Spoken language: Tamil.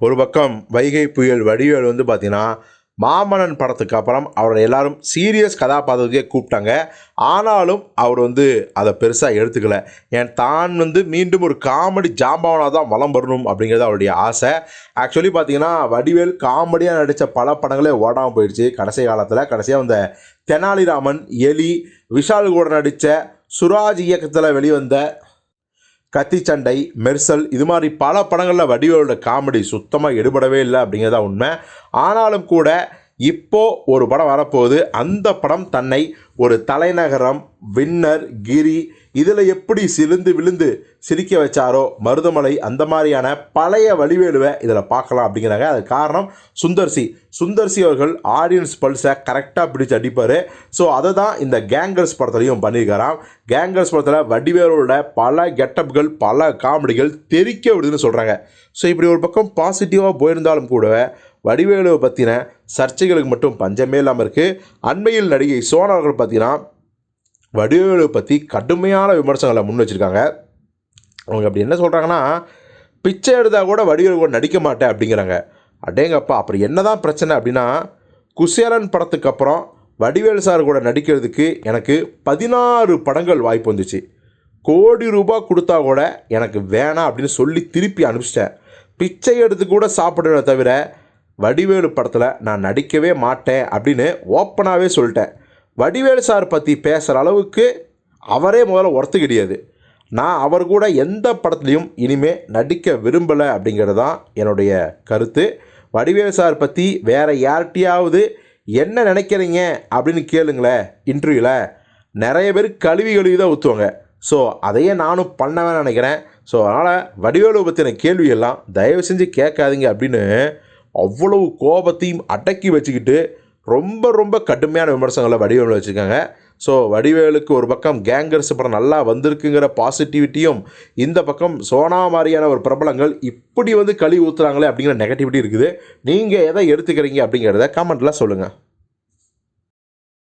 ஒரு பக்கம் வைகை புயல் வடிவேல் வந்து பார்த்தீங்கன்னா மாமன்னன் படத்துக்கு அப்புறம் அவரை எல்லாரும் சீரியஸ் கதாபாத்திரத்துக்கே கூப்பிட்டாங்க. ஆனாலும் அவர் வந்து அதை பெருசாக எடுத்துக்கல. ஏன் தான் வந்து மீண்டும் ஒரு காமெடி ஜாம்பவனாக தான் வளம் வரணும் அப்படிங்கிறது அவருடைய ஆசை. ஆக்சுவலி பார்த்தீங்கன்னா வடிவேல் காமெடியாக நடித்த பல படங்களே ஓடாமல் போயிடுச்சு. கடைசி காலத்தில் கடைசியாக வந்த தெனாலிராமன் எலி விஷால் கூட நடித்த சுராஜ் இயக்கத்தில் வெளிவந்த கத்தி சண்டை மெர்சல் இது மாதிரி பல படங்களில் வடிவேலோட காமெடி சுத்தமாக எடுபடவே இல்லை அப்படிங்கிறதா உண்மை. ஆனாலும் கூட இப்போ ஒரு படம் வரப்போகுது. அந்த படம் தன்னை ஒரு தலைநகரம் வின்னர் கிரி இதில் எப்படி சிலுந்து விழுந்து சிரிக்க வச்சாரோ மருதமலை அந்த மாதிரியான பழைய வடிவேலுவை இதில் பார்க்கலாம் அப்படிங்கிறாங்க. அது காரணம் சுந்தர்சி. சுந்தர்சி அவர்கள் ஆடியன்ஸ் பல்ஸை கரெக்டாக பிடிச்சி அடிப்பார். ஸோ அதை தான் இந்த கேங்கர்ஸ் படத்துலையும் பண்ணியிருக்காராம் கேங்கர்ஸ் படத்தில் வடிவேலோட பல கெட்டப்கள் பல காமெடிகள் தெறிக்க விடுதுன்னு சொல்கிறாங்க ஸோ இப்படி ஒரு பக்கம் பாசிட்டிவாக போயிருந்தாலும் கூட வடிவேலுவை பற்றின சர்ச்சைகளுக்கு மட்டும் பஞ்சமே இல்லாமல் இருக்குது அண்மையில் நடிகை சோனா அவர்கள் பார்த்தீங்கன்னா வடிவேலு பற்றி கடுமையான விமர்சனங்களை முன் வச்சுருக்காங்க. அவங்க அப்படி என்ன சொல்கிறாங்கன்னா பிச்சை எடுத்தால் கூட வடிவேலு கூட நடிக்க மாட்டேன் அப்படிங்கிறாங்க. அடேங்கப்பா அப்புறம் என்ன தான் பிரச்சனை அப்படின்னா குசேலன் படத்துக்கு அப்புறம் வடிவேலு சார் கூட நடிக்கிறதுக்கு எனக்கு பதினாறு படங்கள் வாய்ப்பு வந்துச்சு. கோடி ரூபாய் கொடுத்தா கூட எனக்கு வேணாம் அப்படின்னு சொல்லி திருப்பி அனுப்பிச்சிட்டேன். பிச்சை எடுத்து கூட சாப்பிடுறத தவிர வடிவேலு படத்தில் நான் நடிக்கவே மாட்டேன் அப்படின்னு ஓப்பனாகவே சொல்லிட்டேன். வடிவேலு சார் பற்றி பேசுகிற அளவுக்கு அவரே முதல்ல ஒர்த்து கிடையாது நான் அவர் கூட எந்த படத்துலையும் இனிமே நடிக்க விரும்பலை அப்படிங்கிறது தான் என்னுடைய கருத்து. வடிவேலு சார் பற்றி வேறு யார்கிட்டையாவது என்ன நினைக்கிறீங்க அப்படின்னு கேளுங்களேன் இன்டர்வியூவில் நிறைய பேர் கழுவி கழுவி தான் ஊற்றுவாங்க ஸோ அதையே நானும் பண்ணவே நினைக்கிறேன். ஸோ அதனால் வடிவேலு பற்றின கேள்வியெல்லாம் தயவு செஞ்சு கேட்காதீங்க அப்படின்னு அவ்வளவு கோபத்தையும் அடக்கி வச்சுக்கிட்டு ரொம்ப ரொம்ப கடுமையான விமர்சனங்களை வடிவேலில் வச்சுருக்காங்க. ஸோ வடிவேலுக்கு ஒரு பக்கம் கேங்கர்ஸ் படம் நல்லா வந்திருக்குங்கிற பாசிட்டிவிட்டியும் இந்த பக்கம் சோனா மாதிரியான ஒரு பிரபலங்கள் இப்படி வந்து கழி ஊற்றுறாங்களே அப்படிங்கிற நெகட்டிவிட்டி இருக்குது. நீங்கள் எதை எடுத்துக்கிறீங்க அப்படிங்கிறத கமெண்ட்டில் சொல்லுங்கள்